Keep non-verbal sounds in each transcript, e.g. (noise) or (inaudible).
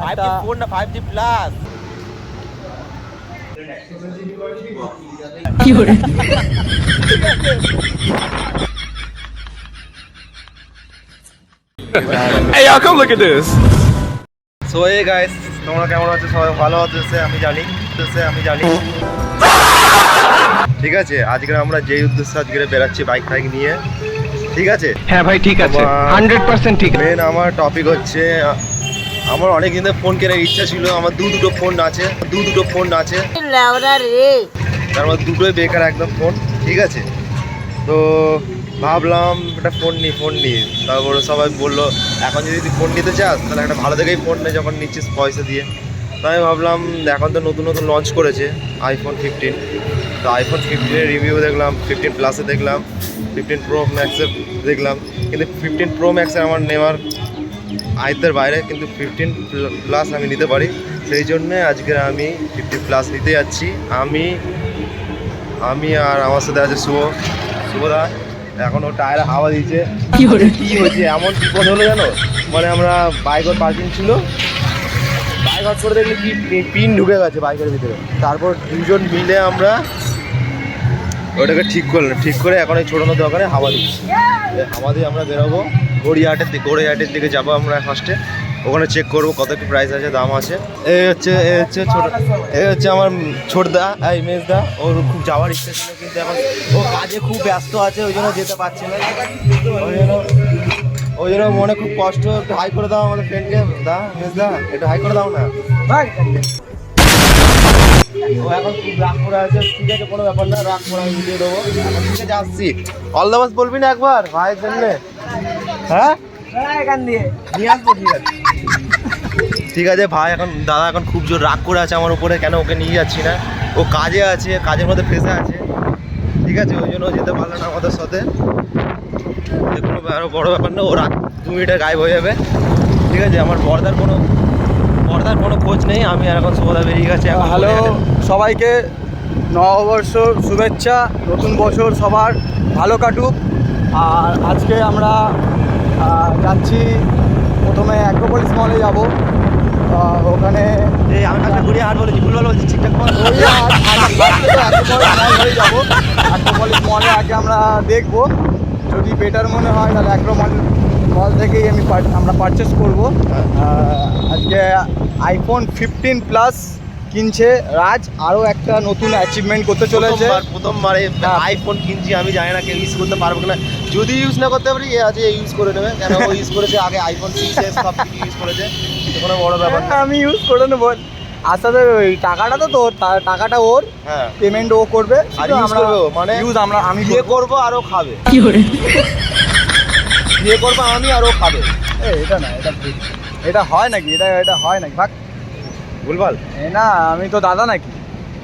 Five G phone না five G plus Hey, y'all, come look at this. So a guys তোমরা কেমন আছো? সবাই ভালো আছো? আমি জানি। আছে আমি জানি। ঠিক আছে আজকে আমরা যেই উদ্দেশ্যে আজকে বেরাচ্ছি বাইক ফাইক নিয়ে ঠিক আছে? হ্যাঁ ভাই ঠিক আছে। হান্ড্রেড পার্সেন্ট ঠিক আছে। মেন আমার টপিক হচ্ছে আমার অনেক দিন ফোন কেনার ইচ্ছা ছিল আমার দু দুটো ফোন আছে দু দুটো ফোন আছে। লেওরা রে। তার মধ্যে দুটোই বেকার একদম ফোন ঠিক আছে? তো ভাবলাম একটা ফোন নিই ফোন নিই। তারপরে সবাই বলল এখন যদি তুই ফোন নিতে চাস তাহলে একটা ভালো দেখেই ফোন নে যখন নিচ্ছিস পয়সা দিয়ে। তো আমি ভাবলাম এখন তো নতুন নতুন লঞ্চ করেছে আইফোন ফিফটিন তো আইফোন ফিফটিনের রিভিউ দেখলাম ফিফটিন প্লাসে দেখলাম ফিফটিন প্রো ম্যাক্সে দেখলাম। কিন্তু ফিফটিন প্রো ম্যাক্সে আমার নেওয়ার আয়ত্তের বাইরে কিন্তু ফিফটিন প্লাস আমি নিতে পারি। সেই জন্যে আজকে আমি ফিফটিন প্লাস নিতে যাচ্ছি। আমি আমি আর আমার সাথে আছে শুভ। শুভদা এখন ও টায়ারে হাওয়া দিচ্ছে কি হয়েছে? এমন বিপদ হলো জানো? মানে আমরা বাইকের পার্কিং ছিল। বাইক হট করে দেখলি কি পিন ঢুকে গেছে বাইকের ভিতরে। তারপর দুজন মিলে আমরা ওটাকে ঠিক করলাম ঠিক করে এখন এই ছোটানো দোকানে হাওয়া দিচ্ছি। হাওয়া দিয়ে আমরা বেরোবো। গড়িয়াহাটের দিকে গড়িয়াহাটের দিকে যাব আমরা ফার্স্টে ওখানে চেক করব কত কি প্রাইস আছে, দাম আছে। এই হচ্ছে এই হচ্ছে ছোট এই হচ্ছে আমার ছোটদা, এই মেজদা। ওর খুব যাওয়ার ইচ্ছে ছিল কিন্তু এখন ও কাজে খুব ব্যস্ত আছে, ওই জন্য যেতে পারছে না। ওই জন্য ওই জন্য মনে খুব কষ্ট। একটু হাই করে দাও আমাদের ফ্রেন্ডকে দা, মেজদা, একটু হাই করে দাও না। ও এখন রাগ করে আছে? ঠিক আছে, কোনো ব্যাপার না, রাগ দেবো। এখন ঠিক আছে অল বলবি না একবার? ভাইয়ের জন্য হ্যাঁ? ঠিক আছে। ভাই, এখন দাদা এখন খুব জোর রাগ করে আছে আমার উপরে, কেন ওকে নিয়ে যাচ্ছি না? ও কাজে আছে, কাজের মধ্যে ফেসে আছে। ঠিক আছে, ওই জন্য যেতে পারল না আমাদের সাথে। কোনো বড়ো ব্যাপার না, ও রাগ দু মিনিটে গায়েব হয়ে যাবে। ঠিক আছে, আমার বর্দার কোনো বর্দার কোনো খোঁজ নেই আমি আর এখন সোদা বেরিয়ে গেছে হ্যালো সবাইকে নববর্ষ শুভেচ্ছা নতুন বছর সবার ভালো কাটুক। আর আজকে আমরা যাচ্ছি প্রথমে অ্যাক্রোপলিস মলে যাব। ওখানে আমি একটা ঘুরিয়ে আর বলেছি ভুলভাল বলছি ঠিকঠাক হয়ে যাব। অ্যাক্রোপলিস মলে আগে আমরা দেখব। যদি বেটার মনে হয় তাহলে অ্যাক্রোমল মল থেকেই আমি আমরা পারচেস করব। আজকে আইফোন ফিফটিন প্লাস কিনছে রাজ আরও একটা নতুন অ্যাচিভমেন্ট করতে চলেছে। প্রথমবার প্রথমবারে হ্যাঁ। আইফোন কিনছি আমি জানি না কেউ ইউজ করতে পারব কিনা। যদি ইউজ না করতে পারি এ আছে ইউজ করে নেবে। কেন? ও ইউজ করেছে আগে আইফোন সিক্স এস সব কিছু ইউজ করেছে। কোনো বড় ব্যাপার না। আমি ইউজ করে নেব। আস্তে ওই টাকাটা তো তোর টাকাটা ওর। হ্যাঁ। পেমেন্ট ও করবে। আর আমরা- করবে ও, মানে ইউজ আমরা আমি করব। করব আর ও খাবে। বিয়ে করব আমি আর ও খাবে। এ, এটা না এটা ভুল। এটা হয় নাকি? এটা এটা হয় নাকি? ভাগ। ভুলভাল। এ না আমি তো দাদা নাকি।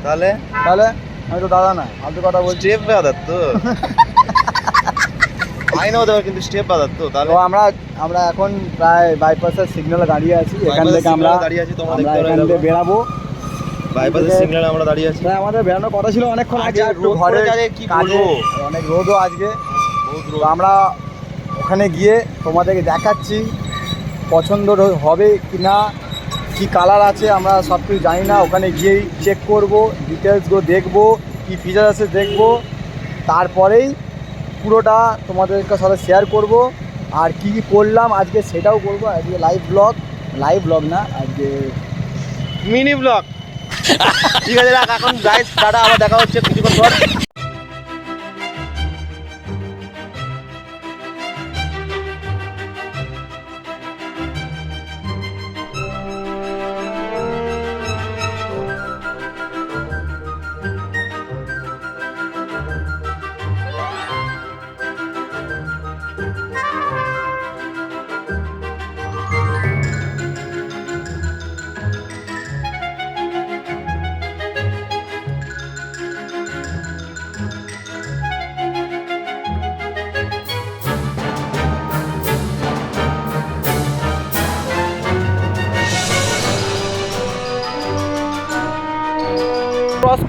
তাহলে? তাহলে? আমি তো দাদা না ফালতু কথা বলছি। স্টেপ বাদার তো। (laughs) আইনাও দেওয়ার কিন্তু স্টেপ বাদার তো তাহলে? তো আমরা আমরা এখন প্রায় বাইপাসের সিগন্যালে দাঁড়িয়ে আছি। এখান Bypass থেকে আমরা এ দাঁড়িয়ে আছি, তোমরা আমরা দেখতে এখান পারো থেকে বেরাবো। বাইপাসের সিগন্যালে আমরা দাঁড়িয়ে আছি। প্রায় আমাদের বেরানোর কথা ছিল অনেকক্ষণ আজ আগে। একটু রোদ ঘরে পড়েছে কি বলব? অনেক রোদও আজকে। তো আমরা ওখানে গিয়ে তোমাদেরকে দেখাচ্ছি পছন্দ হবে কি না কী কালার আছে আমরা সব কিছু জানি না। ওখানে গিয়েই চেক করব ডিটেলসগুলো দেখব কী ফিচার আছে দেখব। তারপরেই পুরোটা তোমাদেরকে সাথে শেয়ার করব। আর কী কী করলাম আজকে সেটাও করব আজকে লাইভ ব্লগ লাইভ ব্লগ না আজকে মিনি ব্লগ (laughs) ঠিক আছে রাখ এখন গাইস টাটা আবার দেখা হচ্ছে কিছুক্ষণ পর।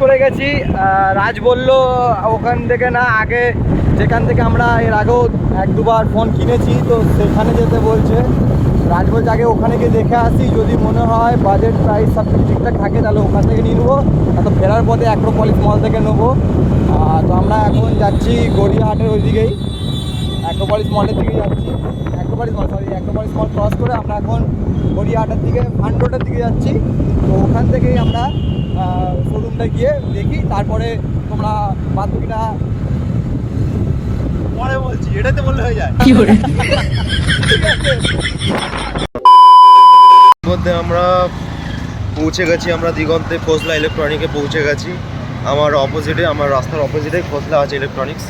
করে গেছি রাজ বলল, ওখান থেকে না, আগে যেখান থেকে আমরা এর আগেও এক দুবার ফোন কিনেছি, তো সেখানে যেতে বলছে। রাজভোজ আগে ওখানে গিয়ে দেখে আসি, যদি মনে হয় বাজেট প্রাইস সব কিছু ঠিকঠাক থাকে, তাহলে ওখান থেকে নিয়ে নেব। তো ফেরার পথে অ্যাক্রোপলিস মল থেকে নেব। তো আমরা এখন যাচ্ছি গড়িয়াহাটের ওইদিকেই অ্যাক্রোপলিস মলের দিকে যাচ্ছি। Acropolis mall sorry Acropolis mall cross করে আমরা এখন গড়িয়াহাটের দিকে ফান রোডের দিকে যাচ্ছি। তো ওখান থেকেই আমরা শোরুমটা গিয়ে দেখি তারপরে তোমরা বাদবাকিটা পরে বলছি এটাতে বললে হয়ে যায়। মধ্যে আমরা পৌঁছে গেছি আমরা দিগন্তে খোসলা ইলেকট্রনিকে পৌঁছে গেছি। আমার অপোজিটে আমার রাস্তার অপোজিটে খোসলা আছে ইলেকট্রনিক্স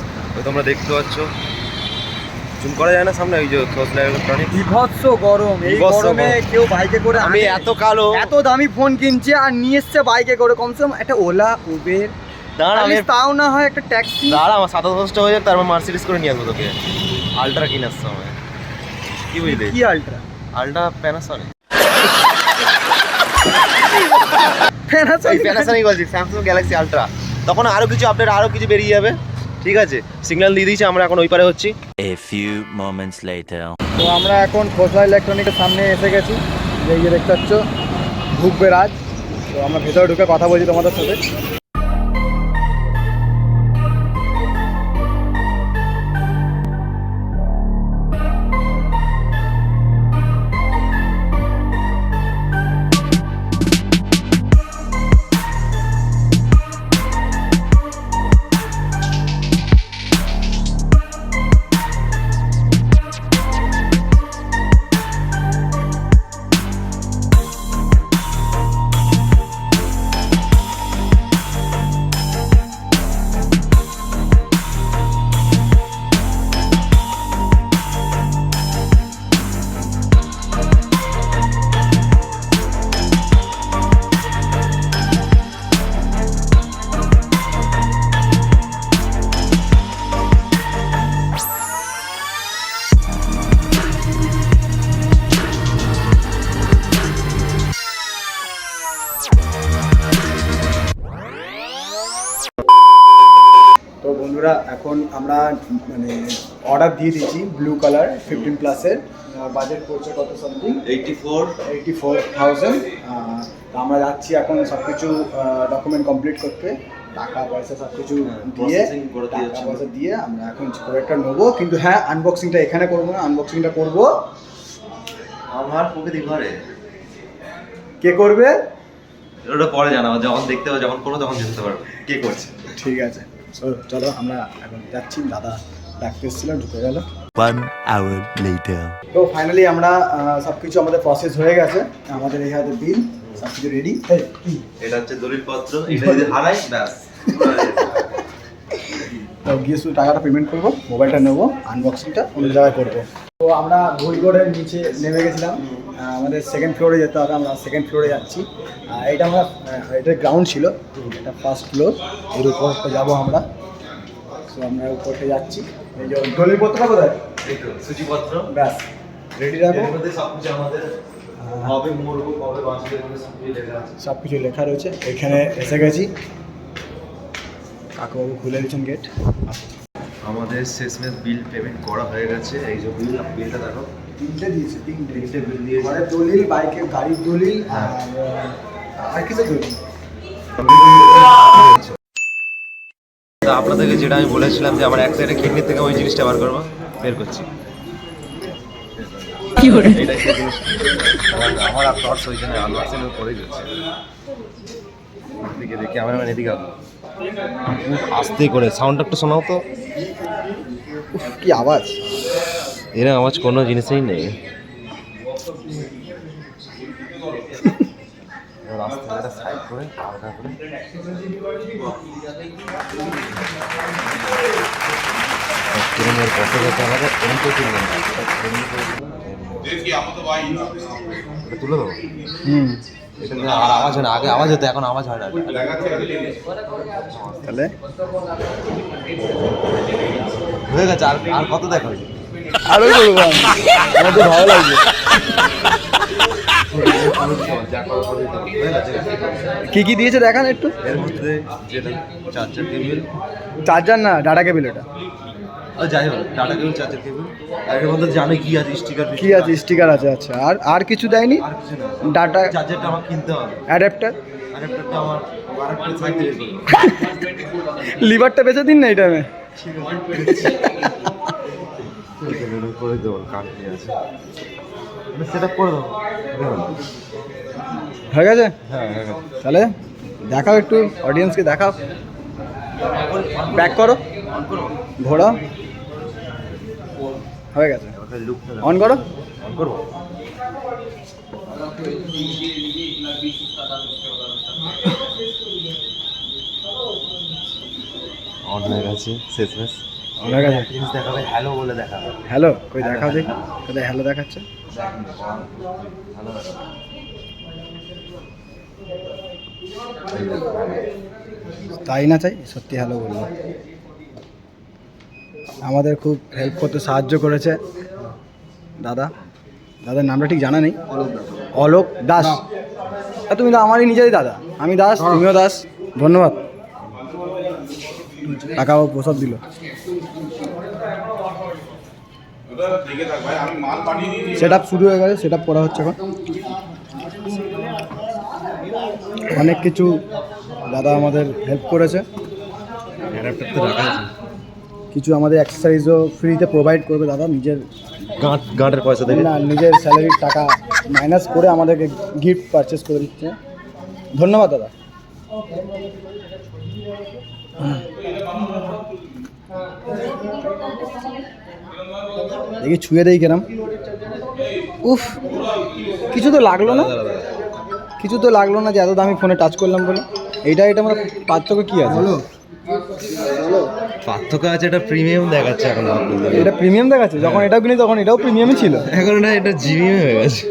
তোমরা দেখতে পাচ্ছ। জুম করা যায় না সামনে ওই যে খোসলা ইলেকট্রনিক্স বিভৎস গরম এই বিভৎস গরমে গরম। কেউ বাইকে করে আমি আনে। এত কালো। এত দামি ফোন কিনছে আর নিয়ে এসছে বাইকে করে। কমসে কম একটা ওলা উবের দাঁড়া আমি তাও না হয় একটা ট্যাক্সি দাঁড়া আমার সাতাশ দশটা হয়ে যাক তারপর মার্সিডিস করে নিয়ে আসব তোকে। আলট্রা কিনে আসছে আমার কি বুঝলি কি ultra ultra Panasonic Panasonic Panasonic বলছি স্যামসাং গ্যালাক্সি আলট্রা তখন আরও কিছু আপডেট আরও কিছু বেরিয়ে যাবে। ঠিক আছে? সিগন্যাল দিয়ে দিয়েছি আমরা এখন ওই পারে হচ্ছি। এ ফিউ মোমেন্টস লেটার তো আমরা এখন খোসলা ইলেকট্রনিকের সামনে এসে গেছি। যে ইয়ে দেখতে পাচ্ছ ঢুকবে রাজ। তো আমরা ভেতরে ঢুকে কথা বলছি তোমাদের সাথে। আমরা মানে অর্ডার দিয়ে দিয়েছি ব্লু কালার ফিফটিন প্লাসের বাজেট পড়ছে কত something eighty four eighty four thousand আমরা যাচ্ছি এখন সব কিছু ডকুমেন্ট কমপ্লিট করতে। টাকা পয়সা সব কিছু হ্যাঁ, দিয়ে টাকা। পয়সা দিয়ে আমরা এখন প্রোডাক্টটা নেব। কিন্তু হ্যাঁ আনবক্সিংটা এখানে করব না আনবক্সিংটা করব। আমার প্রকৃতি ঘরে কে করবে? ওটা পরে জানাব যখন দেখতে হবে যখন করব তখন জানতে পারবে। কে করছে? ঠিক আছে। So, চলো আমরা এখন যাচ্ছি। দাদা ডাকতে এসেছিলাম ঢুকে গেল। One hour later. তো ফাইনালি আমরা সব কিছু আমাদের প্রসেস হয়ে গেছে। আমাদের এই হাতে বিল সব কিছু রেডি এটা হচ্ছে দলিল পত্র এটা যদি হারাই ব্যাস। তো গিয়ে শুধু টাকাটা পেমেন্ট করব মোবাইলটা নেব আনবক্সিংটা অন্য জায়গায় করব। তো আমরা ভুলগড়ের নিচে নেমে গেছিলাম। আমাদের সেকেন্ড ফ্লোরে যেতে হবে আমরা সেকেন্ড ফ্লোরে যাচ্ছি। এটা আমরা এটা গ্রাউন্ড ছিল এটা ফার্স্ট ফ্লোর এর উপরটা যাব আমরা। তো আমরা উপরটা যাচ্ছি। এই যে দলিলপত্রটা কোথায়? সূচিপত্র। ব্যাস রেডি সবকিছু আমাদের সব কিছু লেখা রয়েছে। এখানে এসে গেছি। কাকুবাবু খুলে দিচ্ছেন গেট আমাদের শেষমেশ বিল পেমেন্ট করা হয়ে গেছে। এই যে বিল বিলটা দেখো। তিনটে দিয়েছে তিনটে। তিনটে বিল দিয়েছে। ঘরের দলিল বাইকের গাড়ির দলিল হ্যাঁ। আর কিসের দলিল? তা আপনাদেরকে যেটা আমি বলেছিলাম যে আমার এক সাইডে কিডনি থেকে ওই জিনিসটা বার করব বের করছি। আমার- আমার আর থটস ওইখানে আনবক্সিং করেই যাচ্ছে। এদিকে দেখি আমার মানে এদিকে আস্তে করে সাউন্ডটা একটু শোনাও তো। উফ, কি আওয়াজ? এরকম আওয়াজ কোনো জিনিসেই নেই। রাস্তাটা সাইড করে হালকা করে। ট্রেনের পথে যেতে আমাদের এরকম করে তুলবে না। এটা তুলে দেবো? হুম। আর আওয়াজ হয় না আগে আওয়াজ হতো এখন আওয়াজ হয় না। তাহলে? হয়ে গেছে আর আর কত দেখো? আরও করব আমার তো ভালো গেছে কি কি দিয়েছে দেখান একটু? এর মধ্যে চার্জার কেবিল চার্জার না ডাটা কেবিল এটা। যাই হোক ডাটা কেবল চার্জার কেবল আর এর মধ্যে জানো কি আছে স্টিকার কি আছে স্টিকার আছে আচ্ছা। আর আর কিছু দেয়নি? আর কিছু না। ডাটা চার্জারটা আমার কিনতে হবে। অ্যাডাপ্টার আমার লিভারটা (laughs) বেঁচে দিন না এই টাইমে (laughs) (laughs) করে দেবো কার্ড নিয়ে আছে সেট আপ করে দেবো। হয়ে গেছে? হ্যাঁ তাহলে দেখাও একটু অডিয়েন্সকে দেখাও। ব্যাক করো। ঘোরাও হয়ে গেছে। অন করো। অন করব অন হয়ে গেছে। শেষ মেশ হয়ে দেখাবে হ্যালো বলে দেখাবে। হ্যালো কই দেখাও দেখি। কোথায় হ্যালো দেখাচ্ছে? হ্যালো তাই না চাই? সত্যি হ্যালো বলব আমাদের খুব হেল্প করতে সাহায্য করেছে। দাদা দাদার নামটা ঠিক জানা নেই। অলোক দাস। তুমি তো আমারই নিজেরই দাদা। আমি দাস তুমিও দাস। ধন্যবাদ। টাকাও প্রসাদ দিল। সেট আপ শুরু হয়ে গেছে সেট আপ করা হচ্ছে এখন। অনেক কিছু দাদা আমাদের হেল্প করেছে। কিছু আমাদের এক্সারসাইজও ফ্রিতে প্রোভাইড করবে দাদা নিজের গাঁট গাঁটের পয়সা দেবে না নিজের স্যালারির টাকা মাইনাস করে আমাদেরকে গিফট পারচেস করে দিচ্ছে। ধন্যবাদ দাদা। দেখি ছুঁয়ে দেই কেরাম। উফ কিছু তো লাগল না। কিছু তো লাগল না যে এত দামি ফোনে টাচ করলাম বলে। এইটা এটা আমরা পার্থক্য কি আছে? পার্থক্য আছে এটা প্রিমিয়াম দেখাচ্ছে এখন এটা প্রিমিয়াম দেখাচ্ছে? যখন এটাও কিনি তখন এটাও প্রিমিয়ামই ছিল। এখন না এটা জিমিয়াম হয়ে গেছে।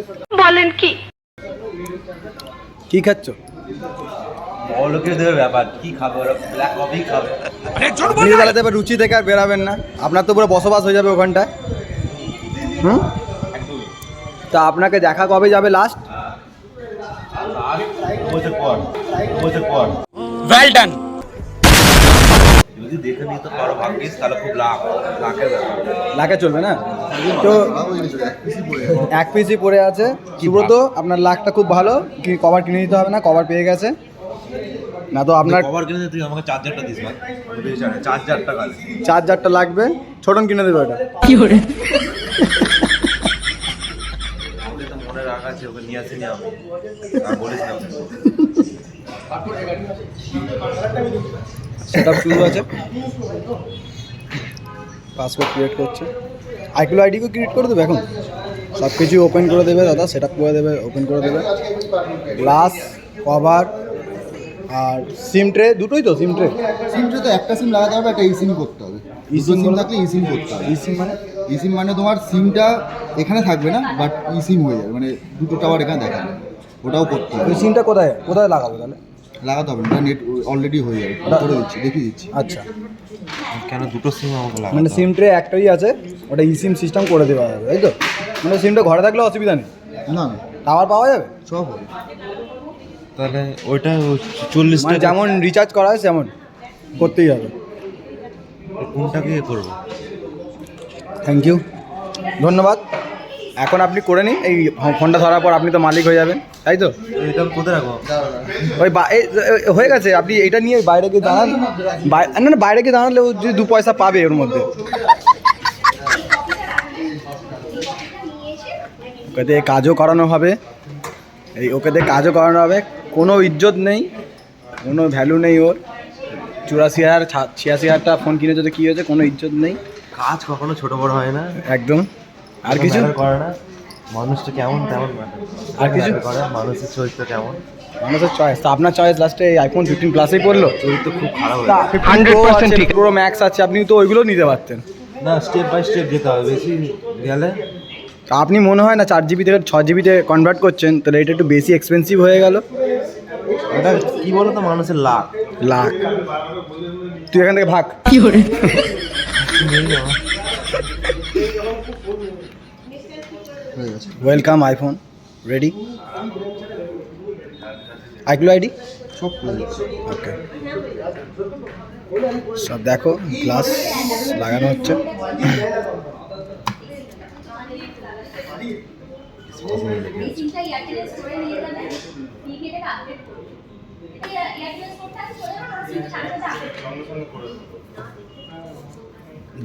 কি? খাচ্ছ? ব্যাপার কি তো এবার রুচি থেকে আর বেরাবেন না। আপনার তো পুরো বসবাস হয়ে যাবে ওখানটায়। হুম? তা আপনাকে দেখা কবে যাবে লাস্ট বছর পর বছর পর। Well done. যদি দেখে নিতে পারো ভাগ্যিস তাহলে খুব লাখে চলবে না? তো এক পিসই পড়ে আছে। সুব্রত আপনার লাখটা খুব ভালো। কি কভার কিনে দিতে হবে না? কভার পেয়ে গেছে। না তো আপনার কভার কিনে তুই আমাকে চার্জারটা দিস ভাই। চার্জারটা কালে চার্জারটা লাগবে। ছোটন কিনে দেবে রাখা আছে ওকে নিয়ে আসিনি আমি। আর বলিস না। সেটা শুরু আছে পাসওয়ার্ড ক্রিয়েট করছে। আইকুলো আইডিকে ক্রিয়েট করে দেবে এখন? সব কিছু ওপেন করে দেবে দাদা সেট করে দেবে ওপেন করে দেবে। গ্লাস কভার আর সিম ট্রে দুটোই তো সিম ট্রে সিম ট্রে তো একটা সিম লাগাতে হবে একটা ইসিম করতে হবে। eSIM সিম বলো? থাকলে ইসিম করতে হবে। এই সিম মানে? ইসিম মানে তোমার সিমটা এখানে থাকবে না বাট ইসিম হয়ে যাবে মানে দুটো টাওয়ার এখানে দেখাবে ওটাও করতে হবে। ওই সিমটা কোথায় কোথায় লাগাবো তাহলে? লাগাতে হবে না নেট অলরেডি হয়ে যাবে করে দিচ্ছি দেখিয়ে দিচ্ছি। আচ্ছা। কেন দুটো সিম আমাকে লাগাতে মানে সিম ট্রে একটাই আছে ওটা ই সিম সিস্টেম করে দেওয়া যাবে তাই তো? মানে সিমটা ঘরে থাকলে অসুবিধা নেই? না না। টাওয়ার পাওয়া যাবে? সব হবে। তাহলে ওইটা চল্লিশ মানে যেমন রিচার্জ করা হয় তেমন করতেই হবে। কোনটাকে ইয়ে করব? থ্যাংক ইউ ধন্যবাদ। এখন আপনি করে নিন এই ফোনটা ধরার পর আপনি তো মালিক হয়ে যাবেন তাই তো? এটা কোথায় রাখব? ওই হয়ে গেছে আপনি এটা নিয়ে বাইরে গিয়ে দাঁড়ান। না না বাইরে গিয়ে দাঁড়ালে ও যদি দু পয়সা পাবে ওর মধ্যে। ওকে দিয়ে কাজও করানো হবে। এই ওকে দিয়ে কাজও করানো হবে। কোনো ইজ্জত নেই কোনো ভ্যালু নেই ওর। চুরাশি হাজার ছিয়াশি হাজারটা ফোন কিনে যদি কী হয়েছে? কোনো ইজ্জত নেই। কাজ কখনো ছোট বড় হয় না। একদম। আর কিছু? করে না। মানুষটা কেমন তেমন আর কিছু? করে মানুষের চরিত্র কেমন। মানুষের চয়েস তো আপনার চয়েস লাস্টে আইফোন ফিফটিন প্লাসেই পড়ল? চরিত্র খুব খারাপ। 100% ঠিক। প্রো ম্যাক্স আছে আপনি তো ওইগুলো নিতে পারতেন। না স্টেপ বাই স্টেপ যেতে হবে বেশি গেলে তা আপনি মনে হয় না চার জিবি থেকে ছ জিবিতে কনভার্ট করছেন তাহলে এটা একটু বেশি এক্সপেন্সিভ হয়ে গেল। এটা কি বলো তো মানুষের লাভ লাখ তুই এখান থেকে ভাগ। হয়ে গেছে welcome iPhone ready iCloud ID সব ওকে সব দেখো গ্লাস লাগানো হচ্ছে। আপডেট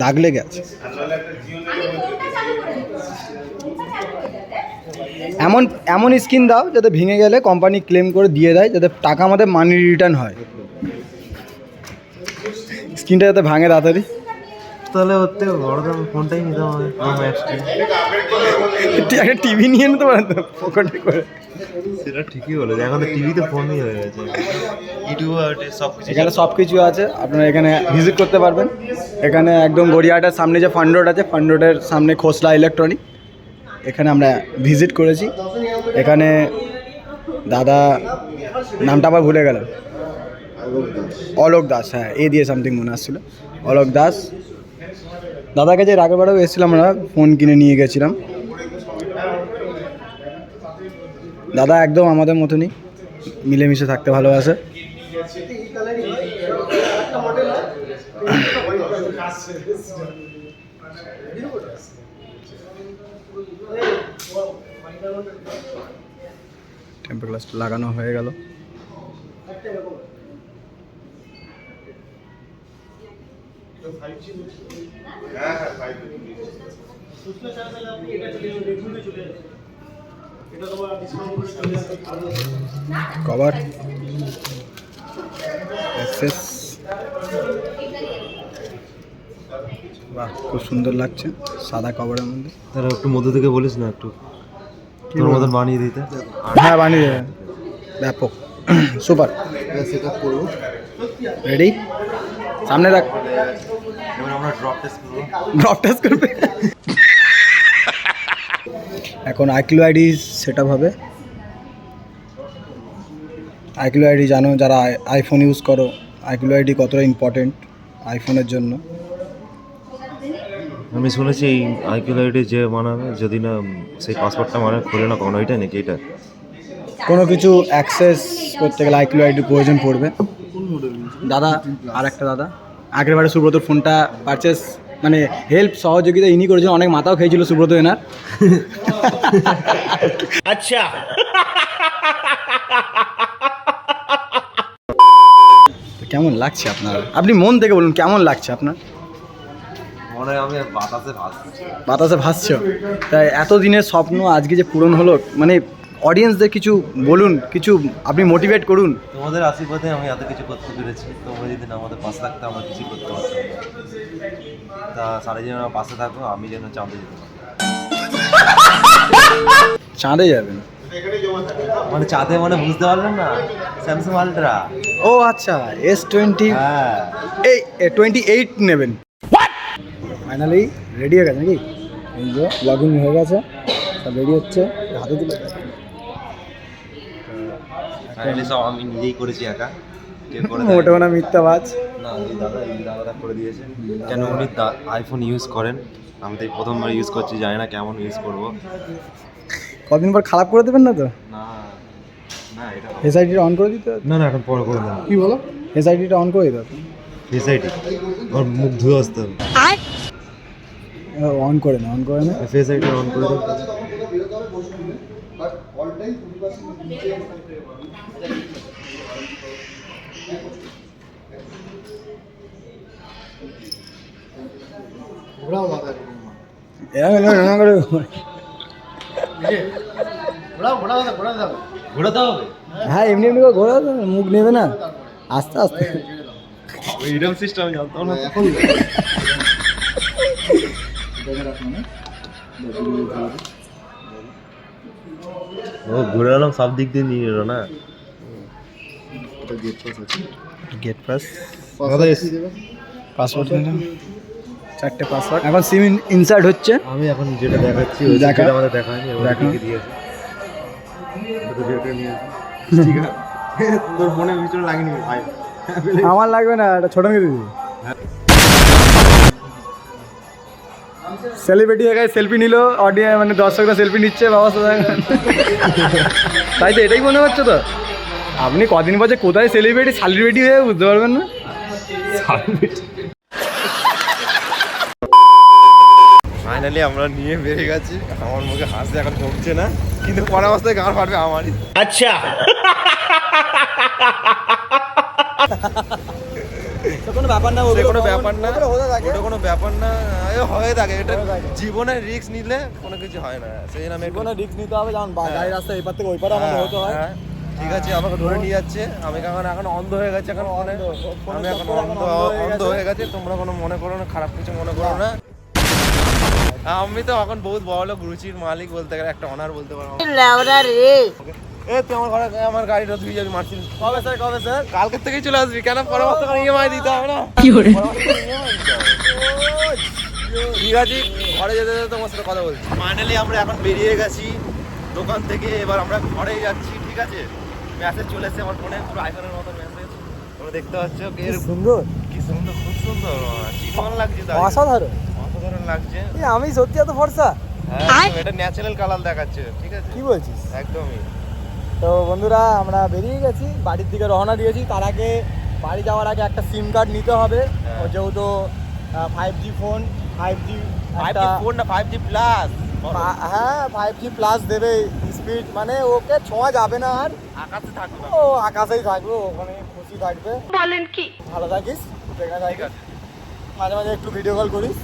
দাগ লেগে আছে এমন এমন স্কিন দাও যাতে ভেঙে গেলে কোম্পানি ক্লেম করে দিয়ে দেয় যাতে টাকা আমাদের মানি রিটার্ন হয়। স্ক্রিনটা যাতে ভাঙে তাড়াতাড়ি। তাহলে ওর থেকে বড় দাম ফোনটাই নিতাম আমি একটা টিভি নিয়ে নিতে পারেন তো পকেটে করে। সেটা ঠিকই বলে এখন তো টিভিতে ফোনই হয়ে গেছে। ইউটিউব সব কিছু। এখানে সব কিছু আছে আপনারা এখানে ভিজিট করতে পারবেন। এখানে একদম গড়িয়াহাটের সামনে যে ফান্ড রোড আছে ফান্ড রোডের সামনে খোসলা ইলেকট্রনিক এখানে আমরা ভিজিট করেছি। এখানে দাদা নামটা আবার ভুলে গেলাম। অলোক দাস হ্যাঁ এ দিয়ে সামথিং মনে আসছিল। অলোক দাস। দাদার কাছে আগের বারেও এসেছিলাম আমরা ফোন কিনে নিয়ে গেছিলাম। দাদা একদম আমাদের মতনই মিলেমিশে থাকতে ভালোবাসে। টেম্পার গ্লাসটা লাগানো হয়ে গেল। কভার অ্যাক্সেস বাহ খুব সুন্দর লাগছে সাদা কভারের মধ্যে। তাহলে একটু মধ্যে থেকে বলিস না একটু। তোর মতন বানিয়ে দিতে। হ্যাঁ বানিয়ে দেবেন ব্যাপক। (clears throat) সুপার রেডি সামনে রাখ। আমরা ড্রপ টেস্ট করব। ড্রপ টেস্ট করবে? এখন আইক্লু আইডি সেট আপ হবে। আইক্লু আইডি জানো যারা আইফোন ইউজ করো আইক্লু আইডি কতটা ইম্পর্টেন্ট আইফোনের জন্য। আমি শুনেছি এই আইকিউ আইডি যে মানাবে যদি না সেই পাসওয়ার্ডটা মানে খোলে না কোনো ওইটা নাকি এটা? কোনো কিছু অ্যাক্সেস করতে গেলে আইক্লু আইডির প্রয়োজন পড়বে। দাদা আর একটা দাদা। আগের বারে সুব্রতর ফোনটা পারচেস মানে হেল্প সহযোগিতা ইনি করেছেন অনেক মাথাও খেয়েছিল সুব্রত এনার। আচ্ছা। কেমন লাগছে আপনার? আপনি মন থেকে বলুন কেমন লাগছে আপনার? বাতাসে বাতাসে ভাসছ? তাই এতদিনের স্বপ্ন আজকে যে পূরণ হলো মানে অডিয়েন্সদের কিছু বলুন কিছু আপনি মোটিভেট করুন। তোমাদের আশীর্বাদে আমি এত কিছু করতে পেরেছি। তোমরা যদি আমাদের পাশে থাকতে আমরা কিছু করতে পারতাম তা সারা আমার পাশে থাকো আমি যেন চাঁদে যেতে পারি। চাঁদে যাবেন? মানে চাঁদে মানে বুঝতে পারলেন না? স্যামসাং আলট্রা ও আচ্ছা এস টোয়েন্টি হ্যাঁ। এই টোয়েন্টি এইট নেবেন। ফাইনালি রেডি হয়ে গেছে নাকি? এই যে লগ ইন হয়ে গেছে। সব রেডি হচ্ছে। হাতে দিলে ফাইনালি সব আমি নিজেই করেছি একা। (laughs) দেয়? মোটামোটা মিথ্যাবাজ। না এই দাদা এই দাদাটা করে দিয়েছে কেন উনি আইফোন ইউজ করেন আমি তো প্রথমবার ইউজ করছি জানি না কেমন ইউজ করব কদিন পর খারাপ করে দেবেন না তো না না এটা এস অন করে দিতে না না এখন পরে করে দেবো কি বলো এস আইডিটা অন করে দিতে হবে ফেস আইডি ওর মুখ ধুয়ে আসতে হবে অন করে না অন করে না ফেস আইডি অন করে দিন বাট অলটাই ঘোরাও মাথা এরকম এরকম এরকম করে ঘোরাও ঘোরাও ঘোরা যাবে ঘোরাতে হবে হ্যাঁ এমনি এমনি করে ঘোরা মুখ নেবে না। আস্তে আস্তে। এইরকম সিস্টেম জানতাম না। এখন ও ঘুরে এলাম সব দিক দিয়ে নিয়ে এলো না? গেট পাস আছে। গেট পাস এস- পাসওয়ার্ড চারটে পাসওয়ার্ড। এখন সিম ইনসার্ট হচ্ছে। আমি এখন যেটা দেখাচ্ছি দেখা। আমাদের দেখা হয়নি দেখা। দিয়েছে। তোর ফোনের ভিতরে লাগেনি ভাই। আমার লাগবে না এটা ছোট মেয়ে দিদি। সেলিব্রিটি জায়গায় সেলফি নিল অডিও মানে দর্শকরা সেলফি নিচ্ছে বাবা তাই তো এটাই মনে হচ্ছে তো। আপনি কদিন বছর কোথায় সেলিব্রিটি সেলিব্রিটি হয়ে বুঝতে পারবেন না? ফাইনালি আমরা নিয়ে বেরিয়ে গেছি। আমার মুখে হাসি এখন কমছে না। কিন্তু পরে অবস্থায় গান ফাটবে আমারই। তো কোনো ব্যাপার না সে কোনো ব্যাপার না ওটা কোনো ব্যাপার না এ হয়ে থাকে। এটা জীবনে রিস্ক নিলে কোনো কিছু হয় না। সেই জন্য আমি রিস্ক নিতে হবে যেমন হ্যাঁ। গাড়ি রাস্তা এপার থেকে ওই পারে আমাদের হতে হয়। হ্যাঁ, ঠিক আছে আমাকে ধরে নিয়ে যাচ্ছে। আমি এখন এখন অন্ধ হয়ে গেছে এখন আমি এখন অন্ধ হয়ে অন্ধ হয়ে গেছে। তোমরা কোনো মনে করো না খারাপ কিছু মনে করো না। আমি তো এখন বহুত বড় লোক রুচির মালিক বলতে গেলে একটা অনার বলতে পারো। লেওরা রে। এ তুই আমার ঘরে আমার গাড়িটা ধুয়ে যাবি মার্সিল কবে স্যার কবে স্যার কালকে থেকেই চলে আসবি কেন? পরামর্শ করে ইএমআই দিতে হবে না? ঠিক আছে ঘরে যেতে যেতে তোমার সাথে কথা বলছি। ফাইনালি আমরা এখন বেরিয়ে গেছি দোকান থেকে এবার আমরা ঘরে যাচ্ছি ঠিক আছে? মেসেজ চলে এসেছে আমার ফোনে পুরো আইফোনের মতো মেসেজ তোমরা দেখতে পাচ্ছ এর সুন্দর। কি সুন্দর খুব সুন্দর। চিকন লাগছে। অসাধারণ। অসাধারণ লাগছে। আমি সত্যি এত ফর্সা? হ্যাঁ এটা ন্যাচারাল কালার দেখাচ্ছে ঠিক আছে? কি বলছিস? একদমই। তো বন্ধুরা আমরা বেরিয়ে গেছি বাড়ির দিকে রওনা দিয়েছি। তার আগে বাড়ি যাওয়ার আগে একটা সিম কার্ড নিতে হবে। হ্যাঁ। ও যেহেতু five G phone five G four না ফাইভ জি প্লাস হ্যাঁ ফাইভ জি প্লাস দেবে স্পিড মানে ওকে ছোঁয়া যাবে না আর। আকাশে থাকবে। ও আকাশেই থাকবে ওখানে খুশি থাকবে। বলেন কি? ভালো থাকিস যেখানে ঠিক মাঝে মাঝে একটু ভিডিও কল করিস।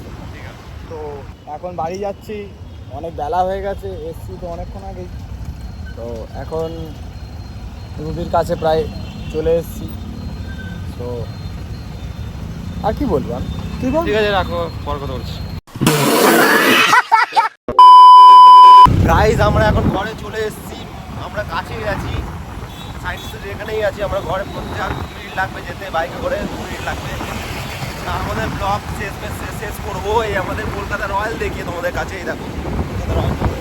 তো এখন বাড়ি যাচ্ছি অনেক বেলা হয়ে গেছে এসছি তো অনেকক্ষণ আগেই। তো এখন রুবির কাছে প্রায় চলে এসেছি। তো আর কি বলব আমি তুই বল। ঠিক আছে রাখো পর কথা বলছি। গাইজ আমরা এখন ঘরে চলে এসেছি। আমরা কাছেই আছি। স্ট্রিট এখানেই আছি। আমরা ঘরে মিনিট লাগবে যেতে বাইকে করে দু মিনিট লাগবে। আমাদের ব্লগ শেষ শেষ করব এই আমাদের কলকাতা রয়্যাল দেখিয়ে তোমাদের কাছেই দেখো। কলকাতা রয়্যাল